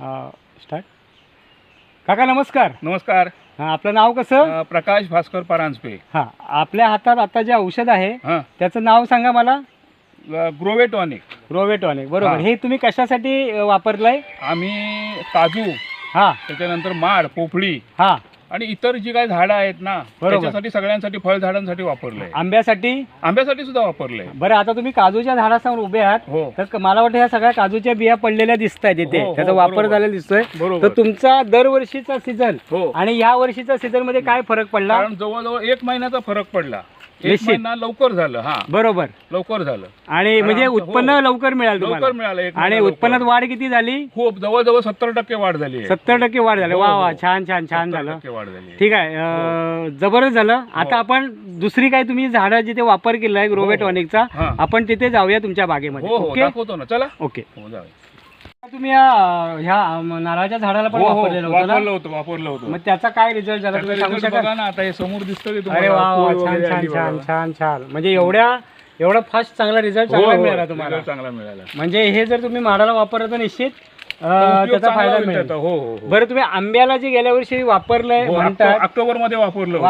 Start काका नमस्कार. नमस्कार. हां आपलं नाव कसं? अ, प्रकाश भास्कर परांजपे. हां आपल्या हातात आता जे औषध आहे हां. त्याचं नाव सांगा मला. ग्रोवेटॉनिक. रोवेटॉनिक बरोबर. हां. हे तुम्ही कशासाठी अ, वापरलंय? आम्ही काजू हां. त्याच्यानंतर माड पोफळी हां. आणि इतर जी काही झाडं आहेत ना बरोबर. त्याच्यासाठी सगळ्यांसाठी फळझाडांसाठी वापरलंय. आंब्यासाठी? आंब्यासाठी सुद्धा वापरलंय. बरं आता तुम्ही काजूच्या झाडासमोर उभे आहात हो. तर क- मला वाटतं ह्या सगळ्या काजूच्या बिया पडलेल्या दिसत आहेत इथे. हो, हो, त्याचा वापर बरोबर. झालेला दिसतोय. बरोबर. तर तुमचा दरवर्षीचा सीझन हो. आणि ह्या वर्षीचा सीझनमध्ये काय फरक पडला? कारण जवळजवळ एक महिन्याचा फरक पडला. एक निश्चित. महिना लवकर झालं हा. बरोबर. लवकर झालं. आणि म्हणजे आमचं- उत्पन्न हो. लवकर मिळालं लवकर तुम्हाला मिळालं एक आणि महिना लवकर. उत्पन्नात वाढ किती झाली? खूप जवळजवळ सत्तर टक्के वाढ झाली आहे. सत्तर टक्के वाढ झाली. हो, वा हो. वा छान छान छान 70 झालं. टक्के वाढ झाली आहे. ठीक आहे अं, जबरदस्त झालं. आता आपण दुसरी काय तुम्ही झाडं जिथे वापर केला आहे ग्रोवेटॉनिकचा हा. आपण तिथे जाऊया तुमच्या बागेमध्ये. हो हो ओके? दाखवतो ना. चला. ओके. हो जाऊया. तुम्ही ह्या नारळाच्या झाडाला पण हो, हो, वापरलेलं होतं वापरलं होतं वापरलं होतं. मग त्याचा काय रिझल्ट झाला? त्याचा तुम्ही सांगू result शकाल? बघा ना आता हे समोर दिसतं अरे वा वा फुल छान वगैरे छान आली छान बघा. छान छान म्हणजे एवढ्या एवढा फास्ट चांगला रिझल्ट हो, चांगला हो, मिळाला तुम्हाला. result चांगला मिळाला. म्हणजे हे जर तुम्ही माडाला वापरलं तर निश्चित अं, उपयोग त्याचा चांगला फायदा होईल मिळेल. त्याचा. हो हो हो. बरं तुम्ही आंब्याला जे गेल्या वर्षी वापरलंय हो, म्हणतात ऑक्टो- ऑक्टोबरमध्ये वापरलं होतं.